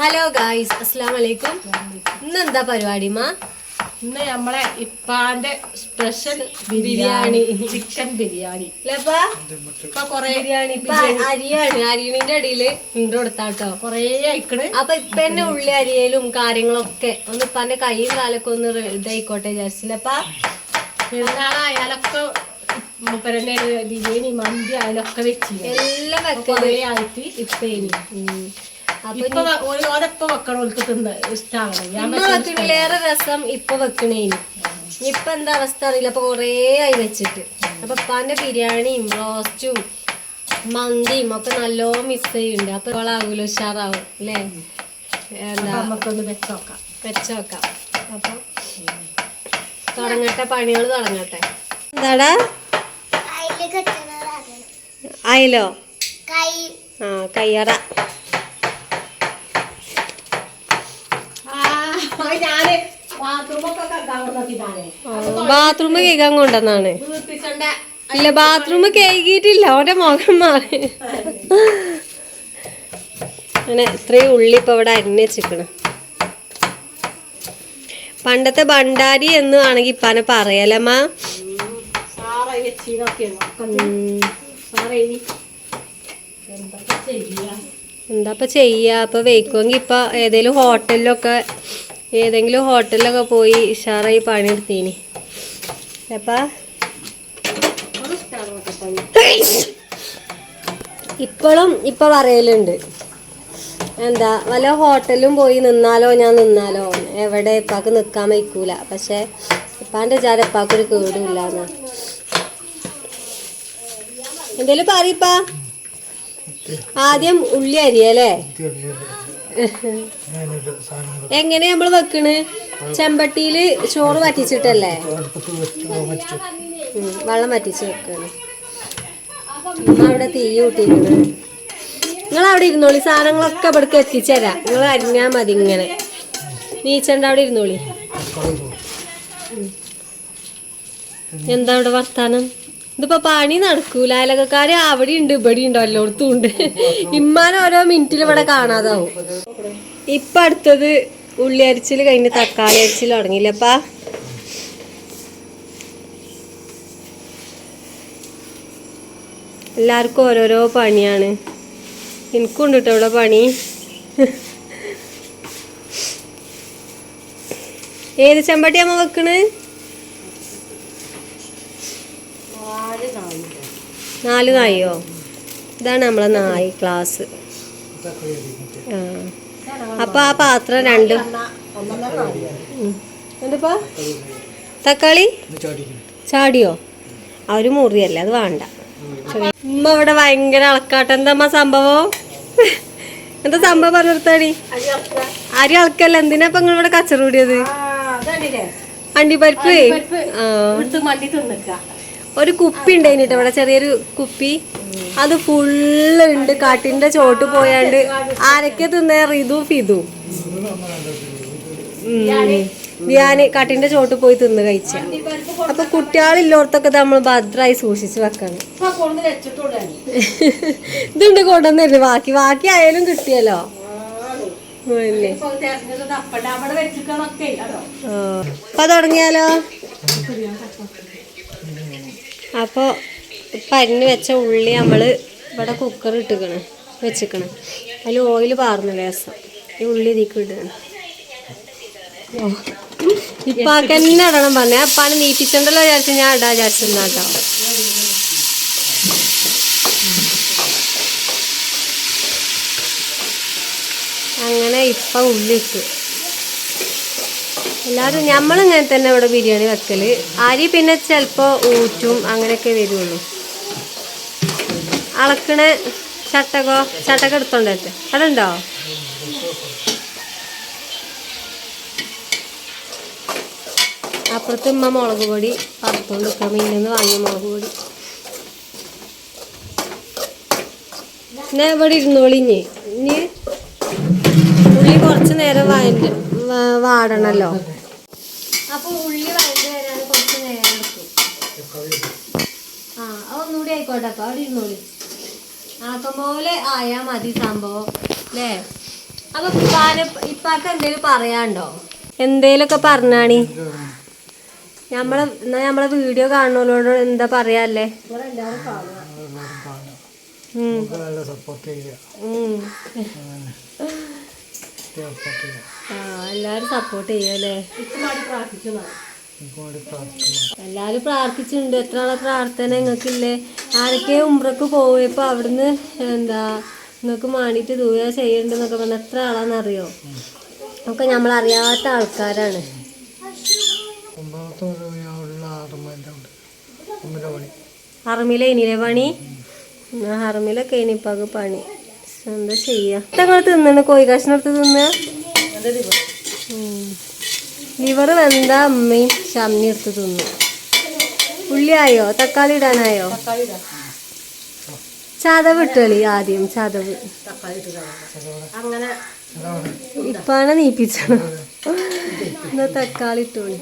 Hello guys അസ്സാം വലൈക്കും ഇന്ന് എന്താ പരിപാടി മാ? ഇന്ന് നമ്മളെ ഇപ്പാന്റെ സ്പെഷ്യൽ ബിരിയാണി. ചിക്കൻ ബിരിയാണി. ഇപ്പൊ? കൊറേ ബിരിയാണി അരിയാണ്. അരിയണിന്റെ അടിയിൽ ഇണ്ട് കൊടുത്താട്ടോ. കൊറേ അയക്കണ്. അപ്പൊ ഇപ്പൊ എന്നെ ഉള്ളി അരിയലും കാര്യങ്ങളൊക്കെ ഒന്ന് ഇപ്പാന്റെ കൈയും കാലൊക്കെ ഒന്ന് ഇതായിക്കോട്ടെ വിചാരിച്ചില്ലപ്പാ പെരുന്നാളായാലൊക്കെ മൂപ്പരന്റെ ബിരിയാണി മന്തി ആയാലൊക്കെ വെച്ചു എല്ലാം വെക്കൽ. ആയിട്ട് ഇപ്പേനി. ഇപ്പൊ ഓരപ്പ വെക്കണം ഓർക്ക് തിന്ന് ഇഷ്ടാവണം. ഞാൻ ഇമ്മ വെക്കണിലേറെ രസം ഇപ്പൊ വെക്കണേനി. ഇപ്പൊ എന്താ അവസ്ഥ അറിയില്ല. അപ്പൊ കൊറേ ആയി വെച്ചിട്ട്. അപ്പൊ ഇപ്പാന്റെ ബിരിയാണിയും റോസ്റ്റും മന്തിയും ഒക്കെ നല്ലോ മിസ് ചെയ്യുന്നുണ്ട് അപ്പൊ ആകൂല ഉഷാറാവും അല്ലേ? എന്താ? നമുക്കൊന്ന് വെച്ചോക്കാം വെച്ചോക്കാം അപ്പൊ തുടങ്ങട്ടെ പണികൾ തുടങ്ങട്ടെ. എന്താടാ? അയലോ ആ കയ്യറ ആ ഞാൻ ബാത്റൂമൊക്കെ കണ്ടാൻ നോക്കിട്ടാണ് ബാത്റൂം കേൾക്കാൻ കൊണ്ടെന്നാണ് ഇല്ല ബാത്റൂം കേൾക്കിയിട്ടില്ല ഓന്റെ മുഖം മാറി. അങ്ങനെ ഇത്രയും ഉള്ളി ഇപ്പൊ ഇവിടെ അരിഞ്ഞ് വെച്ചിക്കണ് പണ്ടത്തെ ഭണ്ടാരി എന്ന് വേണമെങ്കിൽ ഇപ്പാനെ പറയലമ്മ എന്താ ഇപ്പൊ ചെയ്യാ? ഇപ്പൊ വെയ്ക്കുമെങ്കിൽ ഇപ്പൊ ഏതേലും ഹോട്ടലിലൊക്കെ ഏതെങ്കിലും ഹോട്ടലിലൊക്കെ പോയി ഉഷാറായി പണിയെടുത്തീനി. ഇപ്പോഴും ഇപ്പൊ പറയലുണ്ട്. എന്താ വല്ല ഹോട്ടലും പോയി നിന്നാലോ ഞാൻ നിന്നാലോ? എവിടെ ഇപ്പാക്ക് നിക്കാൻ വയ്ക്കൂല. പക്ഷെ ഇപ്പാന്റെ വിചാരം ഇപ്പാക്കൊരു കേടുമില്ല എന്നാ എന്തേലും പറയപ്പാ ആദ്യം ഉള്ളി അരിയല്ലേ? എങ്ങനെ നമ്മൾ വെക്കണ്? ചെമ്പട്ടിയിൽ ചോറ് വറ്റിച്ചിട്ടല്ലേ? വെള്ളം വറ്റിച്ച് വെക്കാണ്. അവിടെ തീ കൂട്ടിയിരുന്നു നിങ്ങൾ അവിടെ ഇരുന്നോളി സാധനങ്ങളൊക്കെ ഇവിടേക്ക് എത്തിച്ചേരാം നിങ്ങൾ അരിഞ്ഞാ മതി ഇങ്ങനെ. നീച്ചണ്ട അവിടെ ഇരുന്നോളി. എന്താ അവിടെ വർത്താനം? ഇതിപ്പോ പണി നടക്കൂല. അയലക്കാര് അവിടെ ഉണ്ട് ഇവിടെ ഉണ്ടോ എല്ലായിടത്തും ഉണ്ട്. ഇമ്മാൻ ഓരോ മിനിറ്റിൽ ഇവിടെ കാണാതാവും. ഇപ്പൊ അടുത്തത് ഉള്ളി അരിച്ചിൽ കഴിഞ്ഞ് തക്കാളി അരിച്ചിൽ തുടങ്ങിയില്ലപ്പാ എല്ലാവർക്കും ഓരോരോ പണിയാണ്. എനിക്കും ഉണ്ട് കേട്ടോ ഇവിടെ പണി. ഏത് ചെമ്പട്ടിയാമ്മ വെക്കണ്? നാല് നാല് നാല് നായോ ഇതാണ് നമ്മളെ നായി ക്ലാസ് അപ്പോൾ അപ്പൊ ആ പാത്രം രണ്ടും. എന്താ തക്കാളി? ചാടിയോ? ആ ഒരു മുറിയല്ലേ അത് വേണ്ട. ഉമ്മ ഇവിടെ ഭയങ്കര അളക്കാട്ടം. എന്താ സംഭവം? എന്താ സംഭവം പറഞ്ഞിടത്താടി അരി അളക്കല്ല. എന്തിനാ ഇപ്പൊ നിങ്ങളിവിടെ കച്ചറ കൂടിയത്? അതല്ലേ. അണ്ടിപ്പരിപ്പ്. ആ. ഒരു കുപ്പി ഉണ്ടായിട്ടോ ഇവിടെ ചെറിയൊരു കുപ്പി. അത് ഫുള്ള് ഉണ്ട് കാട്ടിന്റെ ചോട്ട് പോയാണ്ട് ആരൊക്കെ തിന്നേ? റിതു ഫിതു ഞാൻ കാട്ടിന്റെ ചോട്ട് പോയി തിന്ന് കഴിച്ച. അപ്പൊ കുട്ടികളില്ലോർത്തൊക്കെ നമ്മൾ ഭദ്രായി സൂക്ഷിച്ച് വെക്കണം. ഇതുണ്ട് കൊണ്ടുവന്നിരുന്നു. ബാക്കി ബാക്കി ആയാലും കിട്ടിയല്ലോ. അപ്പൊ ഇപ്പൊ തെരഞ്ഞത് അപ്പണ്ട അവിടെ വെച്ചിക്കണൊക്കെ അതോ ആ. അപ്പൊ തുടങ്ങിയാലോ അപ്പൊ പരിഞ്ഞ് വെച്ച ഉള്ളി നമ്മൾ ഇവിടെ കുക്കർ ഇട്ടുക്കണ് വെച്ചിക്കണ്. അതിൽ ഓയിൽ പാർന്നു ലേസം. ഈ ഉള്ളി ഇതിക്ക് ഇടുകയാണ് ഇപ്പാക്ക് തന്നെ ഇടണം പറഞ്ഞ. അപ്പാനെ നീപ്പിച്ചണ്ടല്ലോ വിചാരിച്ചു ഞാൻ ഇടാ വിചാരിച്ചിരുന്നാട്ടോ അങ്ങനെ ഇപ്പൊ ഉള്ളി ഇട്ടു. എല്ലാവരും നമ്മളിങ്ങനെ തന്നെ ഇവിടെ ബിരിയാണി വെക്കൽ. അരി പിന്നെ ചിലപ്പോൾ ഊറ്റും അങ്ങനെയൊക്കെ വരുള്ളൂ. അളക്കണ ചട്ടകോ? ചട്ടക എടുത്തോണ്ടേ അതുണ്ടോ അപ്പുറത്ത് ഉമ്മ മുളക് പൊടി പറത്തോണ്ട് നിൽക്കാം വാങ്ങിയ മുളക് പൊടി. ഞാൻ ഇവിടെ ഇരുന്നോളിഞ്ഞ് ഇനി. ഉള്ളി കുറച്ച് നേരം വഴണ്ട് വാ- വാടണല്ലോ. അപ്പൊ ഉള്ളി വരാൻ കുറച്ച് നേരം എടുക്കും ആ ഒന്നുകൂടി ആയിക്കോട്ടെ അപ്പൊ അവിടെ ഇരുന്നോളി. ആക്കം പോലെ ആയാ മതി സംഭവം അല്ലേ? അപ്പൊ ഇപ്പാനെ ഇപ്പാക്ക് എന്തേലും പറയാണ്ടോ എന്തേലൊക്കെ പറഞ്ഞാണി. നമ്മളെ എന്നാ നമ്മളെ വീഡിയോ കാണുന്നവരോട് എന്താ പറയാല്ലേ? സപ്പോർട്ട് ചെയ്യുക എല്ലാരും സപ്പോർട്ട് ചെയ്യല്ലേ? എല്ലാരും പ്രാർത്ഥിച്ചിട്ടുണ്ട്. എത്ര ആളെ പ്രാർത്ഥന നിങ്ങൾക്കില്ലേ? ആരൊക്കെ ഉമ്രക്ക് പോയപ്പോ അവിടുന്ന് എന്താ നിങ്ങൾക്ക് മാണിട്ട് ദൂര ചെയ്യണ്ടെന്നൊക്കെ പറഞ്ഞ എത്ര ആളാന്നറിയോ ഒക്കെ നമ്മൾ അറിയാത്ത ആൾക്കാരാണ്. അറുമില ഇനിയിലെ പണി? അറുമിലൊക്കെ ഇനിയിപ്പാക്ക് പണി. എന്താ ചെയ്യാ? നിങ്ങൾ തിന്നണ് കോഴി കഷ്ണം എടുത്ത് തിന്ന ലിവർ വെന്ത അമ്മയും ചമ്മി എടുത്ത് തിന്നു. ഉള്ളിയായോ തക്കാളി ഇടാനായോ? തക്കാളി ഇടാം. ചതവ് ഇട്ടളി ആദ്യം ചതവ്. അങ്ങനെ ഇപ്പാണ് നീപ്പിച്ചത്. എന്നാ തക്കാളി ഇട്ടോളി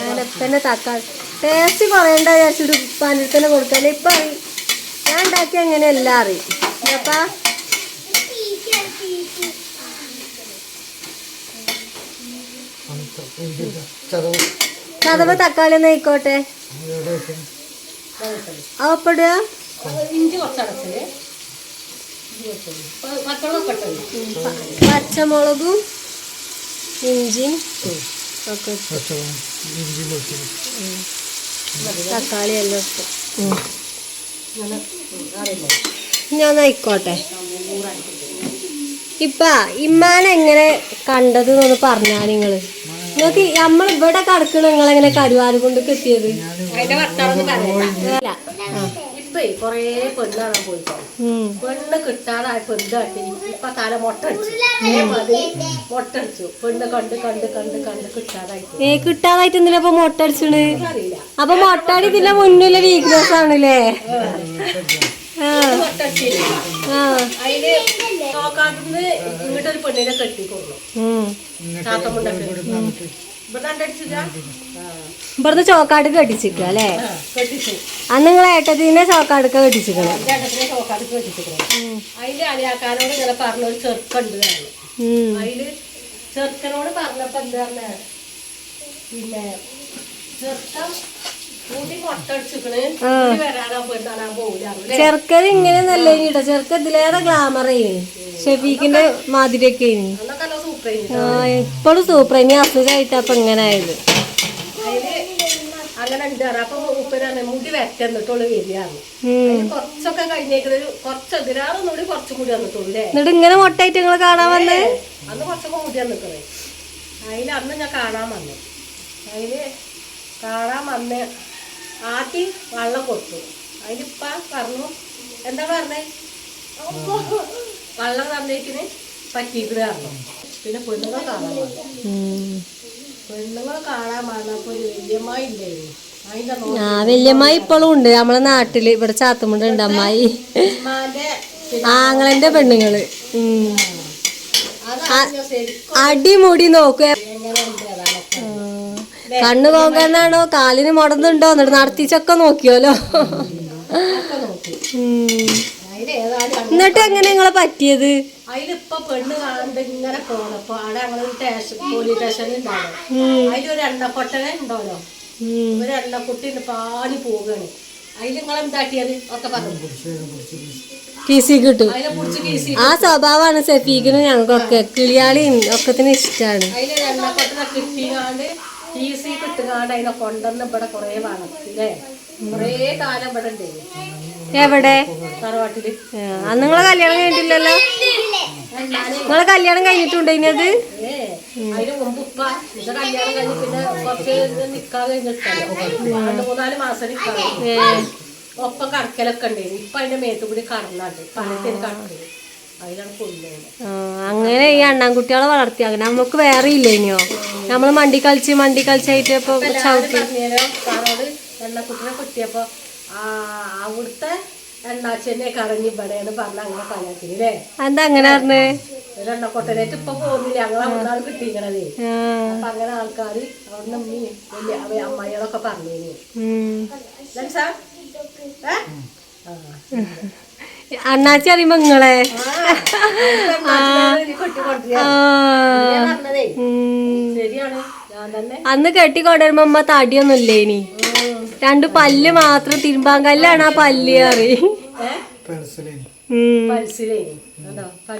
അങ്ങനെ തക്കാളി. ടേസ്റ്റ് പറയണ്ട വിചാരിച്ചിട്ട് ഉപ്പാന്റെ തന്നെ കൊടുക്കാൻ ഇപ്പൊ ഞാൻ ഉണ്ടാക്കി അങ്ങനെ എല്ലാം അറിയും. അപ്പാ ചതവ് തക്കാളി ഒന്ന് ആയിക്കോട്ടെ അടച്ചത് പച്ചമുളക് ഇഞ്ചിയും ഒക്കെ തക്കാളി എല്ലാം ഇട്ട്. ഞാൻ ആയിക്കോട്ടെ. ഇപ്പ ഇമ്മാനെങ്ങനെ കണ്ടത് എന്നൊന്ന് പറഞ്ഞാ നിങ്ങൾ. നിങ്ങൾക്ക് നമ്മൾ ഇവിടെ കടക്കണ നിങ്ങൾ എങ്ങനെ കരുവാര് കൊണ്ട് അല്ല ഇപ്പൊ കൊറേ പെണ്ണാണ് പോയിട്ടോ. പെണ്ണ് പെണ്ണ് കട്ടി ഇപ്പൊ തല അതേമാതിരി മൊട്ടടിച്ചു. പെണ്ണ് കണ്ട് കണ്ട് കണ്ട് കണ്ട് കിട്ടാതായിട്ട്. ഏ കിട്ടാതായിട്ട് എന്തിനാ അപ്പൊ മുട്ട അപ്പൊ മുട്ടാടി ഇതിന്റെ മുന്നിലെ വീക്ക്നെസ് ആണല്ലേ? ഇങ്ങോട്ടൊരു പെണ്ണിനെ കെട്ടിക്കൊള്ളു. ചാത്തമുണ്ടൊക്കെ ഇവിടെ കണ്ടടിച്ചില്ല ഇവിടുന്ന് ചോക്കാട് കെട്ടിച്ചിക്ക അല്ലേ? അന്ന് നിങ്ങൾ ഏട്ടത്തിന്റെ ചോക്കാടൊക്കെ ചോക്കാട് കെട്ടിച്ചിട്ടുണ്ട് അതിൽ അലിയാക്കാനോട് ഇങ്ങനെ ചെറുക്കുണ്ട് പറഞ്ഞു ഉം. അതിൽ ചെറുക്കനോട് പറഞ്ഞപ്പോ എന്താ പറഞ്ഞ? പിന്നെ ചെറുക്കൻ പോകില്ല ഇങ്ങനെ നല്ല കേട്ടോ ചെറുക്കൻ ഇതിലേറെ ഗ്ലാമറേ ഷെഫീഖിന്റെ മാതിരിയൊക്കെ ഒക്കെ ആ ഇപ്പോഴും സൂപ്പർ ഇനി അസുഖമായിട്ട് അപ്പൊ ഇങ്ങനെ ആയത്. അങ്ങനെ ഉണ്ട് പറഞ്ഞ്. അപ്പൊ മൂപ്പരാണ് മുടി വെറ്റന്നിട്ടുള്ളു വരികയാണ്. കുറച്ചൊക്കെ കഴിഞ്ഞേക്കുന്നത് കുറച്ച് കൂടി വന്നിട്ടുള്ളൂ എന്നിട്ട് ഇങ്ങനെ മൊട്ടായിട്ട് നിങ്ങൾ കാണാൻ വന്നേ? അന്ന് കുറച്ചൊക്കെ മുടി വന്നിക്കണേ. അതിൽ അന്ന് ഞാൻ കാണാൻ വന്നു. അതിൽ കാണാൻ വന്ന് ആദ്യം വെള്ളം കൊടുത്തു അതിലിപ്പ പറഞ്ഞു എന്താ പറഞ്ഞേ? വെള്ളം തന്നേക്കിന് പറ്റിയിട്ട് പറഞ്ഞു. പിന്നെ പെണ്ണുങ്ങൾ കാണാൻ. പെണ്ണുങ്ങൾ കാണാൻ പറഞ്ഞപ്പോ ഒരു വല്യമ്മ ഇല്ലായിരുന്നു ആ വല്യമ്മായി ഇപ്പോഴും ഉണ്ട്. നമ്മളെ നാട്ടിൽ ഇവിടെ ചാത്തമുണ്ട് ഉണ്ട് അമ്മായി. ആങ്ങളന്റെ പെണ്ണുങ്ങൾ. അടിമുടി നോക്കുക. കണ്ണു പോകാനാണോ കാലിന് മുടന്നുണ്ടോ എന്നിട്ട് നടത്തിച്ചൊക്കെ നോക്കിയോലോ? എന്നിട്ട് എങ്ങനെ നിങ്ങളെ പറ്റിയത്? അതിലിപ്പൊ പെണ്ണ് കാണാണ്ട് ഇങ്ങനെ പോണപ്പോ അവിടെ ഞങ്ങൾ സ്റ്റേഷൻ പോലീസ് സ്റ്റേഷനിൽ ഉണ്ടാവും. അതിലൊരു എണ്ണക്കൊട്ടനെ ഉണ്ടല്ലോ. ഒരു എണ്ണക്കുട്ടി പാനി പോവുകയാണ് അതിൽ നിങ്ങൾ എന്താക്കിയത്? ഒക്കെ പറഞ്ഞു കീസി കിട്ടും. ആ സ്വഭാവമാണ് സെഫീഖിന് ഞങ്ങൾക്കൊക്കെ. കിളിയാളിയും ഒക്കത്തിന് ഇഷ്ടമാണ് അതിലൊരു എണ്ണപ്പൊട്ടനെ കിട്ടിങ്ങാണ്ട് സി കിട്ടുങ്ങാണ്ട് അതിനെ കൊണ്ടുവന്ന് ഇവിടെ കൊറേ വളർത്തി അല്ലേ? കൊറേ കാലം ഇവിടെ ഉണ്ട്. എവിടെ? തറവാട്ടിൽ. അന്ന് നിങ്ങളെ കല്യാണം കഴിഞ്ഞിട്ടില്ലല്ലോ? നിങ്ങളെ കല്യാണം കഴിഞ്ഞിട്ടുണ്ട് ഇനിയത് അത്? അതിന് മുമ്പ് ഉപ്പ ഇത് കല്യാണം കഴിഞ്ഞ് പിന്നെ കുറച്ച് നിക്കാൻ കഴിഞ്ഞിട്ടല്ലോ? രണ്ട് മൂന്നാൽ മാസം നിക്കാൻ ഏ, ഒപ്പം കടക്കലൊക്കെ ഉണ്ടായിരുന്നു ഇപ്പൊ അതിന്റെ മേത്തുകൂടി കടന്നുണ്ട് കൊല്ലുന്നത് ആ, അങ്ങനെ ഈ അണ്ണാൻകുട്ടികളെ വളർത്തി. അങ്ങനെ നമുക്ക് വേറെ ഇല്ല ഇനിയോ നമ്മൾ മണ്ടി കളിച്ച് മണ്ടി കളിച്ചായിട്ട് ഇപ്പൊ ചവിട്ടി. എണ്ണക്കുട്ടിനെ അവിടുത്തെ എണ്ണാച്ചെന്നെ കറങ്ങി ഇവിടെയാണ് പറഞ്ഞ അങ്ങനെ പറയാത്തില്ലേ എന്താ അങ്ങനെ പറഞ്ഞേ? ഒരെണ്ണക്കൊട്ടനായിട്ട് ഇപ്പൊ പോകുന്നില്ല. ഞങ്ങൾ അവിടുന്നാണ് അപ്പൊ അങ്ങനെ ആൾക്കാര് അവിടുന്ന് ഉമ്മി വലിയ അമ്മായികളൊക്കെ പറഞ്ഞേന്. ലൻസാ? ഏ? ആ. അണ്ണാച്ചി അറിയുമ്പോ നിങ്ങളെ? അന്ന് കെട്ടിക്കൊണ്ടുവരുമ്പോ അമ്മ തടിയൊന്നും ഇല്ലേനി രണ്ട് പല്ല് മാത്രം തിരുമ്പാങ്കല്ലാണ് ആ പല്ല് കറി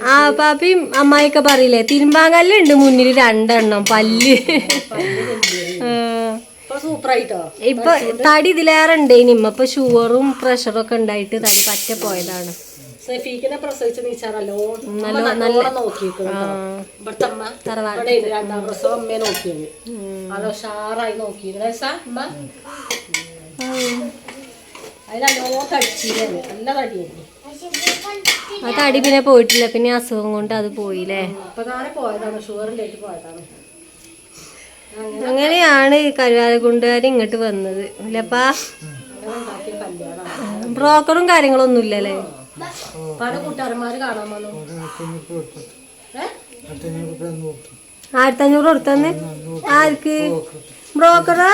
ആ പാപ്പിയും അമ്മായിക്ക പറയില്ലേ തിരുമ്പാങ്കല്ലുണ്ട് മുന്നിൽ രണ്ടെണ്ണം പല്ല്. ഇപ്പൊ തടി ഇതിലേറെ ഉണ്ടേനി ഇമ്മ ഇപ്പൊ ഷുഗറും പ്രഷറും ഒക്കെ ഉണ്ടായിട്ട് തടി പറ്റ പോയതാണ്. പ്രസവിച്ച് നീച്ചാറല്ലോ ആ. ഇവിടുത്തെ അമ്മ തറവാട് ഇവിടെ ഇരുന്ന് രണ്ടാം പ്രസവം അമ്മയെ നോക്കിയത്. അത് ഉഷാറായി നോക്കിയിരുന്നു രസാ അമ്മ? അതിൽ നല്ലോ തടിച്ചിരുന്നു നല്ല തടിയായിരുന്നു. ആ തടി പിന്നെ പോയിട്ടില്ല. പിന്നെ അസുഖം കൊണ്ട് അത് പോയില്ലേ? താനെ പോയതാണ്. ഷുഗറിലേക്ക് പോയതാണ്. അങ്ങനെയാണ് കരുവാരക്കുണ്ടുകാർ ഇങ്ങോട്ട് വന്നത്. ഇല്ലപ്പാ ബ്രോക്കറും കാര്യങ്ങളും ഒന്നും കാര്യങ്ങളൊന്നും ഇല്ലല്ലേ പല കൂട്ടുകാരന്മാര് കാണാൻ വന്നു. ആയിരത്തി അഞ്ഞൂറ് കൊടുത്തന്ന്? ആർക്ക്? ബ്രോക്കറാ?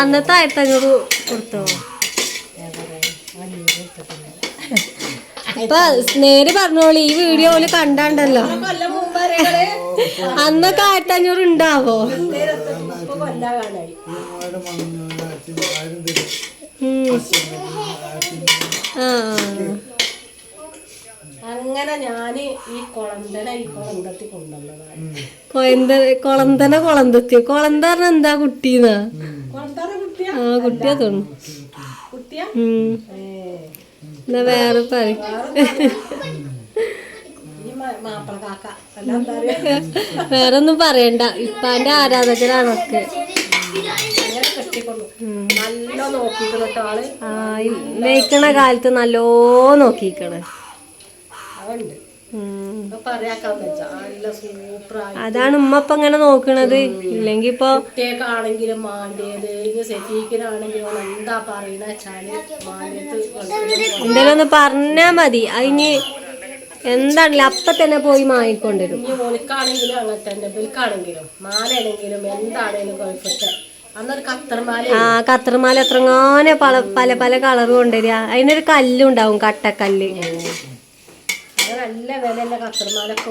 അന്നത്തെ ആയിരത്തി അഞ്ഞൂറ് കൊടുത്തോ? ഇപ്പൊ നേരെ പറഞ്ഞോളി ഈ വീഡിയോ ഓൽ കണ്ടാണ്ടല്ലോ. അന്നൊക്കെ ആയിരത്തഞ്ഞൂറ് ഉണ്ടാവോ? അങ്ങനെ ഞാൻ ഈ കൊളന്തന ഈ കൊളന്തത്തി കൊണ്ടുവന്നതാണ്. കൊളന്തന കൊളന്തത്തി. കൊളന്ത പറഞ്ഞ എന്താ കുട്ടീന്നാ? ആ കുട്ടിയാ തോന്നുന്നു. എന്നാ വേറെ പറയാ വേറെ ഒന്നും പറയണ്ട. ഇപ്പാന്റെ ആരാധകരാണൊക്കെ നയിക്കണ കാലത്ത് നല്ലോ നോക്കിക്കണേ. അതുണ്ട്. അതാണ് ഉമ്മ ഇപ്പൊ ഇങ്ങനെ നോക്കണത്. ഇല്ലെങ്കി ഇപ്പൊ കുട്ടിയൊക്കെയാണെങ്കിലും മാണ്ടിയത് സെഫീക്കിനാണെങ്കിലും എന്താ പറയണ എന്തെങ്കിലും ഒന്ന് പറഞ്ഞാ മതി. അതിന് എന്താണല്ലോ അപ്പൊ തന്നെ പോയി മാങ്ങിക്കൊണ്ടിരും ഇനി മോനിക്കാണെങ്കിലും അങ്ങനെ തന്നെ ബിൽക്കാണെങ്കിലും മാലയാണെങ്കിലും എന്താണെങ്കിലും കുഴപ്പത്തെ ആ കത്തർമാല എത്രങ്ങാനെ പല പല പല കളർ കൊണ്ടുവരിക. അതിനൊരു കല്ലുണ്ടാവും കട്ടക്കല്ല്. നല്ല വിലയുള്ള കത്തർമാലൊക്കെ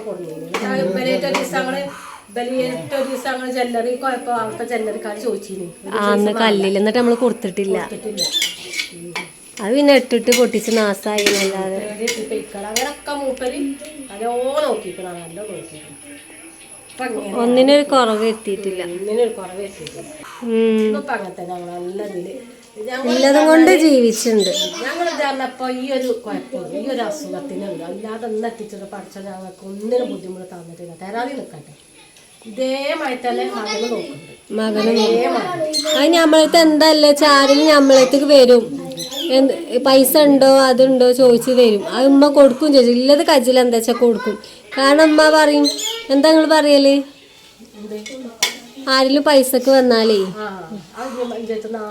അന്ന് കല്ലിൽ എന്നിട്ട് നമ്മൾ കൊടുത്തിട്ടില്ല. അത് പിന്നെ ഇട്ടിട്ട് പൊട്ടിച്ച് നാസായി എന്നല്ലാതെ. പൊയ്ക്കള അങ്ങനൊക്കെ മൂപ്പര് നല്ലോ നോക്കിക്കണം നല്ല നോക്കിക്കണം. ഇപ്പൊ അങ്ങനെ ഒന്നിനൊരു കുറവ് എത്തിയിട്ടില്ല. ഒന്നിനൊരു കുറവ് എത്തിയിട്ടില്ല. ഉം. ഇപ്പൊ അങ്ങനെ തന്നെ നല്ല ഇതിൽ ഉള്ളതും കൊണ്ട് ജീവിച്ചിട്ടുണ്ട്. ഞങ്ങൾ പറഞ്ഞപ്പോ ഈ ഒരു കുഴപ്പമില്ല. ഈ ഒരു അസുഖത്തിനുണ്ട്. അല്ലാതെ ഒന്ന് എത്തിച്ചിട്ട് പഠിച്ച ഞങ്ങൾക്ക് ഒന്നിനും ബുദ്ധിമുട്ട് തന്നിട്ടില്ല. തരാതെ നിൽക്കട്ടെ. ഇതേമായി തന്നെ മകന് നോക്കുന്നുണ്ട് മകന് അത് നമ്മളടുത്ത് എന്തല്ലേ ചാരിൽ നമ്മളടുത്തേക്ക് വരും. പൈസ ഉണ്ടോ അതുണ്ടോ ചോദിച്ചു തരും. അത് ഉമ്മ കൊടുക്കും ചോദിച്ചു ഇല്ലത് കജിൽ എന്താ വെച്ചാൽ കൊടുക്കും. കാരണം ഉമ്മ പറയും. എന്താ നിങ്ങൾ പറയൽ? ആരെങ്കിലും പൈസക്ക് വന്നാലേ.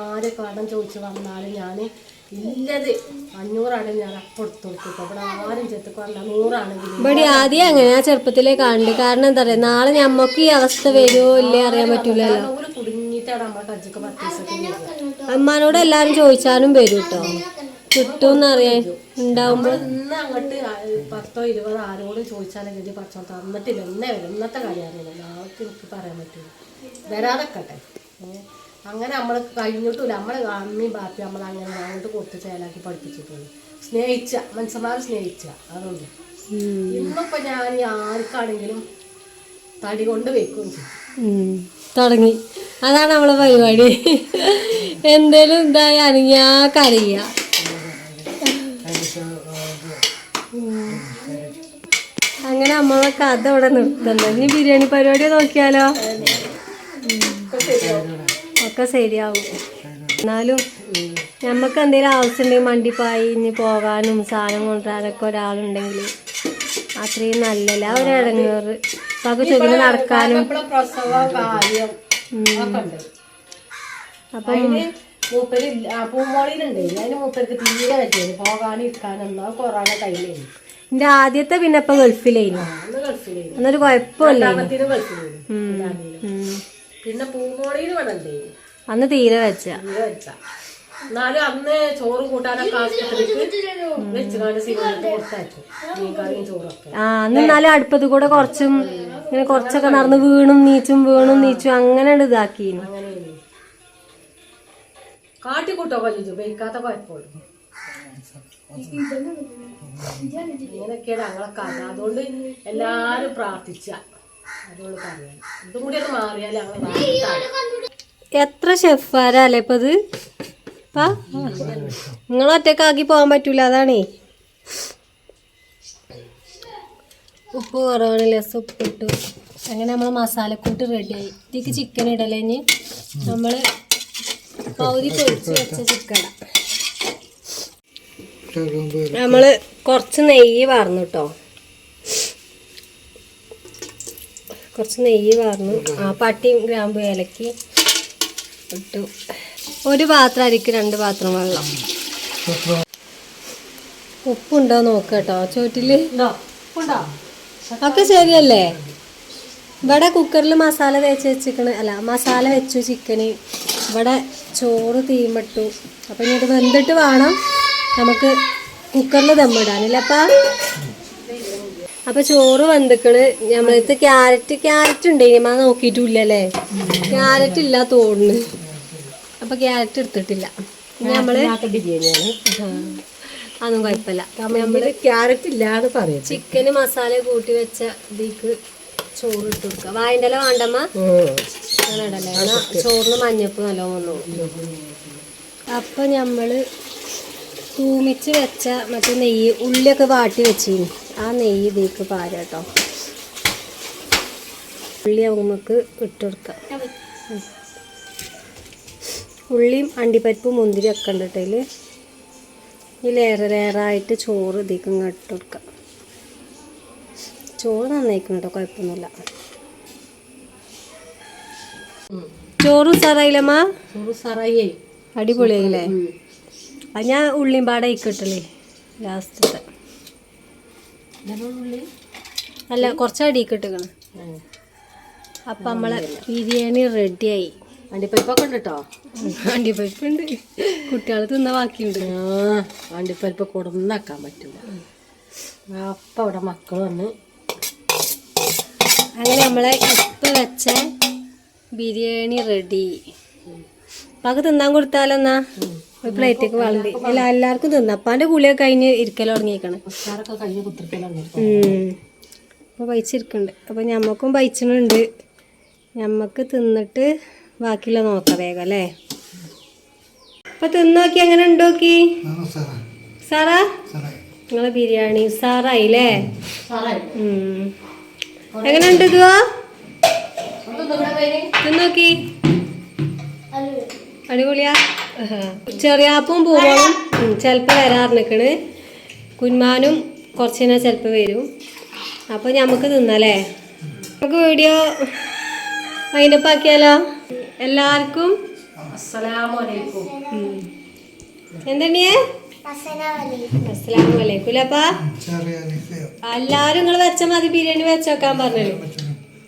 ആര് കടം ചോദിച്ചു വന്നാലും ഞാൻ ഇല്ലത്. അഞ്ഞൂറാണെങ്കിൽ ഞാൻ ആരും നൂറാണെങ്കിൽ ഇവിടെ ആദ്യം അങ്ങനെ ആ ചെറുപ്പത്തിലേ കാണുന്നുണ്ട് കാരണം എന്താ പറയാ നാളെ ഞമ്മക്ക് ഈ അവസ്ഥ വരുമോ ഇല്ലേ അറിയാൻ പറ്റൂലല്ലോ. കുടുങ്ങിയിട്ടാണ് കജ്ജക്ക് പത്ത് അമ്മാനോട് എല്ലാരും ചോദിച്ചാലും വരും കേട്ടോ കിട്ടുമെന്ന് അറിയാൻ ഉണ്ടാവുമ്പോ. ഇന്ന് അങ്ങോട്ട് പത്തോ ഇരുപതോ ആരോടും ചോദിച്ചാലും കരുതി പച്ചോ തന്നിട്ടില്ല. എന്നെ വരും. ഇന്നത്തെ കാര്യമാണ് നാളെ എനിക്ക് പറയാൻ പറ്റില്ല വരാതെക്കട്ടെ? അങ്ങനെ നമ്മൾ കഴിഞ്ഞിട്ടില്ല നമ്മളെ അമ്മയും ബാപ്പി നമ്മൾ അങ്ങനെ അങ്ങോട്ട് കൊടുത്ത് ചേലാക്കി പഠിപ്പിച്ചിട്ടുണ്ട് സ്നേഹിച്ച മനുഷ്യന്മാരെ സ്നേഹിച്ച. അതുകൊണ്ട്. ഇന്നിപ്പോ ഞാൻ ആർക്കാണെങ്കിലും തടി കൊണ്ട് വെക്കും തുടങ്ങി. അതാണ് നമ്മളെ പരിപാടി. എന്തേലും ഇതായി അനങ്ങിയാ കരയ അങ്ങനെ അമ്മ കഥ അവിടെ നിർത്തണ്ട. ഇനി ബിരിയാണി പരിപാടി നോക്കിയാലോ? ഒക്കെ ശരിയാവും. എന്നാലും നമുക്ക് എന്തെങ്കിലും ആവശ്യമുണ്ടെങ്കിൽ മണ്ടിപ്പായി ഇനി പോകാനും സാധനം കൊണ്ടുവരാനൊക്കെ ഒരാളുണ്ടെങ്കിൽ അത്രയും നല്ലല്ല? ഒരു ഇടങ്ങേറ്. അപ്പൊ ചുരുങ്ങി നടക്കാനും. അപ്പം മൂപ്പര് ഇല്ല- ആ പൂമോളിയിലുണ്ട് അതിന് മൂപ്പർക്ക് തീരെ പറ്റിയത് പോകാനും ഇരിക്കാനൊന്നും. എന്നാ കൊറോണ കയ്യിലായിരുന്നു എന്റെ ആദ്യത്തെ പിന്നെ ഇപ്പൊ ഗൾഫിലായിരുന്നു എന്നൊരു കുഴപ്പമില്ല. പിന്നെ പൂമോളിയിൽ വേണല്ലേ അന്ന് തീരെ വെച്ച. എന്നാലും അന്ന് ചോറ് കൂട്ടാനൊക്കെ ആശുപത്രിക്ക് ആ അന്ന് എന്നാലും അടുപ്പത്ത് കൂടെ കുറച്ചും ഇങ്ങനെ കുറച്ചൊക്കെ നടന്ന് വീണും നീച്ചും വീണും നീച്ചും അങ്ങനെ ഇതാക്കി അങ്ങനെയാണ്. കാട്ടിക്കൂട്ടൊക്കെ ചോദിച്ചു. ഉപയോഗിക്കാത്ത കുഴപ്പമുള്ളൂ ഇങ്ങനെയൊക്കെയാണ് ഞങ്ങളെ കഥ. അതുകൊണ്ട് എല്ലാരും പ്രാർത്ഥിച്ച. അതുകൊണ്ട് പറയാം. ഇതും കൂടി ഒന്ന് മാറിയാൽ ഞങ്ങൾ എത്ര ഷെഫാരല്ലേ ഇപ്പൊ ഇത്? നിങ്ങൾ ഒറ്റക്കാക്കി പോകാൻ പറ്റൂല അതാണേ. ഉപ്പ് കുറവാണ് ലെസ് അങ്ങനെ നമ്മൾ മസാലക്കൂട്ട് റെഡിയായി ഇതിക്ക് ചിക്കൻ ഇടലേ ഇനി നമ്മൾ പൊരിച്ച് വെച്ച നമ്മൾ കുറച്ച് നെയ്യ് വാർന്നു കേട്ടോ കുറച്ച് നെയ്യ് വാർന്നു. ആ പട്ടിയും ഗ്രാമ്പു ഏലക്കി ഇട്ടു. ഒരു പാത്രം അരിക്ക് രണ്ട് പാത്രം വെള്ളം. ഉപ്പുണ്ടോ നോക്കട്ടോ കേട്ടോ ചോറ്റിൽ? ഒക്കെ ശരിയല്ലേ? ഇവിടെ കുക്കറിൽ മസാല തേച്ച് വെച്ചിരിക്കണ. അല്ല മസാല വെച്ചു ചിക്കന് ഇവിടെ ചോറ് തീമിട്ടു. അപ്പം ഇനി ഇത് വെന്തിട്ട് വേണം നമുക്ക് കുക്കറിൽ ദമ്മിടാനില്ലപ്പാ അപ്പൊ ചോറ് വെന്തിക്കണ്. നമ്മളടുത്ത് ക്യാരറ്റ് ക്യാരറ്റ് ഉണ്ട്. ഇനി ഇനിമാ നോക്കിയിട്ടില്ലല്ലേ ക്യാരറ്റ് ഇല്ല തോന്നുന്നു. അപ്പൊ ക്യാരറ്റ് എടുത്തിട്ടില്ല. നമ്മൾ അതൊന്നും കുഴപ്പമില്ല. ക്യാരറ്റ് ഇല്ലാന്ന് പറയും ചിക്കന് മസാല കൂട്ടി വെച്ച ഇതിക്ക് ചോറ് ഇട്ട് കൊടുക്കുക വായന്റെ ഇല വേണ്ടമ്മ? അങ്ങനെ ഇടല്ലേ എന്നാ ചോറിന് മഞ്ഞപ്പ് നല്ലോണം വന്നു അപ്പൊ ഞമ്മൾ തൂമിച്ച് വെച്ച മറ്റേ നെയ്യ് ഉള്ളിയൊക്കെ വാട്ടി വെച്ചിരുന്നു ആ നെയ്യ് ഇതിക്ക് പാര കേട്ടോ ഉള്ളി നമുക്ക് ഇട്ട് കൊടുക്കാം. ഉം. ഉള്ളിയും അണ്ടിപ്പരിപ്പും മുന്തിരി ഒക്കെ ഉണ്ട് കേട്ടോ ഈ ലേറെ ലേറായിട്ട് ചോറ് ഇതിക്ക് ഇങ്ങോട്ട് കൊടുക്കാം. ചോറ് നന്നായിക്കണം കേട്ടോ കുഴപ്പമൊന്നുമില്ല. ചോറ് സാറായില്ലമ്മാ ചോറ് സറായി അടിപൊളിയായില്ലേ? അത് ഞാൻ ഉള്ളിയും പാടെ ഇക്കട്ടല്ലേ ലാസ്റ്റത്തെ അല്ല കുറച്ച് അടിയിക്കിട്ടിക്കണം അപ്പം നമ്മളെ ബിരിയാണി റെഡിയായി. അണ്ടിപ്പരിപ്പൊക്കെ ഉണ്ട് കേട്ടോ അണ്ടിപ്പരിപ്പുണ്ട്. കുട്ടികൾ തിന്ന ബാക്കിയുണ്ട്. അണ്ടിപ്പരിപ്പ് കൊടുന്നാക്കാൻ പറ്റില്ല അപ്പം അവിടെ മക്കൾ വന്ന് അങ്ങനെ നമ്മളെ ഇപ്പം വെച്ച ബിരിയാണി റെഡി. അപ്പാക്ക് തിന്നാൻ കൊടുത്താലെന്നാ? ഒരു പ്ലേറ്റേക്ക് വളണ്ടി അല്ല എല്ലാവർക്കും തിന്നാം. അപ്പാന്റെ കുളിയൊക്കെ കഴിഞ്ഞ് ഇരിക്കൽ തുടങ്ങിയേക്കണം. അപ്പോൾ പൈച്ചിരിക്കുന്നുണ്ട് അപ്പോൾ ഞമ്മക്കും പൈച്ചണുണ്ട്. ഞമ്മക്ക് തിന്നിട്ട് ബാക്കിയുള്ള നോക്കാം വേഗം അല്ലേ? അപ്പോൾ തിന്നോക്കി എങ്ങനെ ഉണ്ടോക്കി സാറാ. നിങ്ങളെ ബിരിയാണി സാറായില്ലേ? ഉം. എങ്ങനെ ഉണ്ട് ഇതുവാ തിന്നോക്കി. അടിപൊളിയാ. ചെറിയാപ്പും പൂവോളും ചിലപ്പോൾ വരാറിനിക്കണ് കുന്മാനും കുറച്ചിനെ ചിലപ്പോൾ വരും. അപ്പോൾ നമുക്ക് തിന്നല്ലേ നമുക്ക് വീഡിയോ വൈൻഡപ്പ് ആക്കിയാലോ എല്ലാവർക്കും അസ്സലാമലൈക്കും. എന്തെണ്ണിയേ? അസ്സലാമു അലൈക്കും അപ്പാ? എല്ലാരും നിങ്ങൾ വെച്ച മതി ബിരിയാണി വെച്ചോക്കാൻ പറഞ്ഞല്ലോ?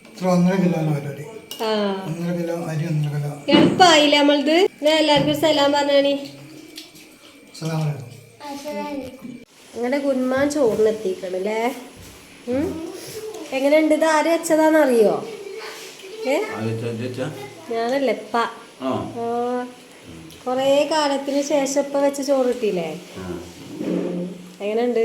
ഇത്ര ഒന്നര കിലോന് പരിപാടി. ആ. ഒന്നര കിലോ അരി ഒന്നര കിലോ. എളുപ്പമായില്ല നമ്മളത്? ഞാൻ എല്ലാവർക്കും സലാം പറഞ്ഞാണി നിങ്ങളുടെ നിങ്ങളുടെ കുന്മാൻ ചോറിനെത്തിക്കണല്ലേ എങ്ങനെയുണ്ട്? ഇത് ആര് വെച്ചതാന്നറിയോ? അറിയോ ഞാനല്ലേ ഇപ്പ. കൊറേ കാലത്തിന് ശേഷം ഇപ്പൊ വെച്ച ചോറ് കിട്ടിയില്ലേ. എങ്ങനെയുണ്ട്?